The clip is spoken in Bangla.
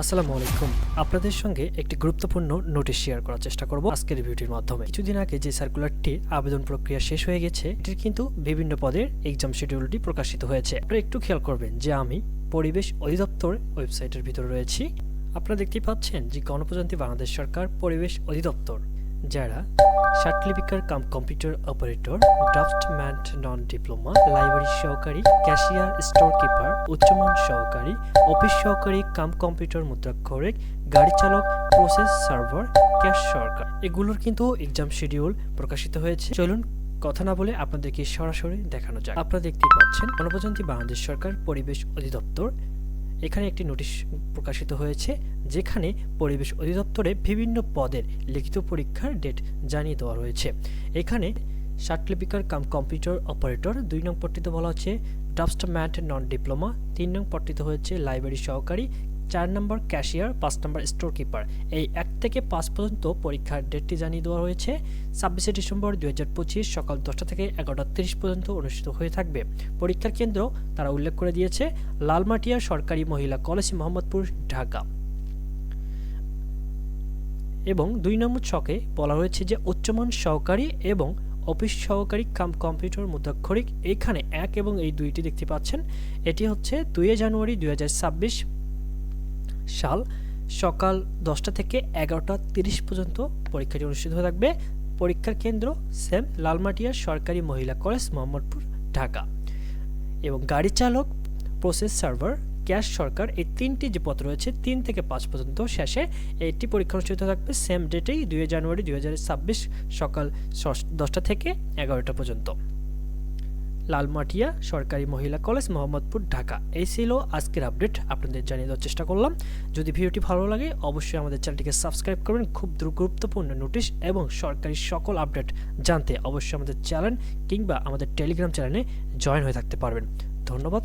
আসসালামু আলাইকুম। আপনাদের সঙ্গে একটি গুরুত্বপূর্ণ নোটিশ শেয়ার করার চেষ্টা করব আজকের ভিডিওর মাধ্যমে। কিছুদিন আগে যে সার্কুলারটি আবেদন প্রক্রিয়া শেষ হয়ে গেছে, এটির কিন্তু বিভিন্ন পদের এক্সাম শিডিউলটি প্রকাশিত হয়েছে। আপনারা একটু খেয়াল করবেন যে আমি পরিবেশ অধিদপ্তর ওয়েবসাইটের ভিতরে রয়েছি। আপনারা দেখতেই পাচ্ছেন যে গণপ্রজাতন্ত্রী বাংলাদেশ সরকার পরিবেশ অধিদপ্তর। যারা সার্টিফিকার cum computer operator, draftsman non diploma, library সহকারী, ক্যাশিয়ার স্টোর কিপার, উচ্চমান সহকারী, অফিস সহকারী, কাম কম্পিউটার মুদ্রাক্ষরিক, গাড়ি চালক, প্রসেস সার্ভার, ক্যাশ সরকার। এগুলোর কিন্তু এক্সাম শিডিউল প্রকাশিত হয়েছে। চলুন কথা না বলে আপনাদেরকে সরাসরি দেখানো যায় আপনারা দেখতেই পাচ্ছেন, গণপ্রজাতন্ত্রী বাংলাদেশ সরকার পরিবেশ অধিদপ্তর এখানে একটি নোটিশ প্রকাশিত হয়েছে, যেখানে পরিবেশ অধিদপ্তরে বিভিন্ন পদের লিখিত পরীক্ষার ডেট জানিয়ে দেওয়া রয়েছে। এখানে সার্টিফিকার কাম কম্পিউটার অপারেটর দুই নং পট্টিতে বলা হচ্ছে ড্রাফটম্যাট নন ডিপ্লোমা, তিন নং পট্টিতে হয়েছে, লাইব্রেরি সহকারী চার নম্বর ক্যাশিয়ার, পাঁচ নম্বর স্টোর কিপার এই এক থেকে পাঁচ পর্যন্ত পরীক্ষার ডেটটি জানিয়ে দেওয়া হয়েছে। ছাব্বিশে ডিসেম্বর দুই হাজার পঁচিশ সকাল দশটা থেকে এগারোটা তিরিশ পর্যন্ত অনুষ্ঠিত হয়ে থাকবে। পরীক্ষার কেন্দ্র তারা উল্লেখ করে দিয়েছে, লালমাটিয়া সরকারি মহিলা কলেজ, মোহাম্মদপুর, ঢাকা। এবং দুই নম্বর ছকে বলা হয়েছে যে, উচ্চমান সহকারী এবং অফিস সহকারী কাম কম্পিউটার মুদ্রাক্ষরিক এখানে এক এবং এই দুইটি দেখতে পাচ্ছেন। এটি হচ্ছে দুই জানুয়ারি দুই হাজার ছাব্বিশ সাল সকাল দশটা থেকে এগারোটা তিরিশ পর্যন্ত পরীক্ষাটি অনুষ্ঠিত হয়ে থাকবে। পরীক্ষার কেন্দ্র সেম লালমাটিয়া সরকারি মহিলা কলেজ, মোহাম্মদপুর, ঢাকা। এবং গাড়ি চালক, প্রসেস সার্ভার, ক্যাশ সরকার এই তিনটি যে পদ রয়েছে, তিন থেকে পাঁচ পর্যন্ত শেষে এইটি পরীক্ষা অনুষ্ঠিত থাকবে সেম ডেটেই দুই জানুয়ারি দুই হাজার ছাব্বিশ সকাল দশটা থেকে এগারোটা পর্যন্ত। লালমাটিয়া সরকারি মহিলা কলেজ, মোহাম্মদপুর, ঢাকা। এই ছিল আজকের আপডেট। আপনাদের জানিয়ে দেওয়ার চেষ্টা করলাম। যদি ভিডিওটি ভালো লাগে, অবশ্যই আমাদের চ্যানেলটিকে সাবস্ক্রাইব করবেন। খুব গুরুত্বপূর্ণ নোটিশ এবং সরকারি সকল আপডেট জানতে অবশ্যই আমাদের চ্যানেল কিংবা আমাদের টেলিগ্রাম চ্যানেলে জয়েন হয়ে থাকতে পারবেন। ধন্যবাদ।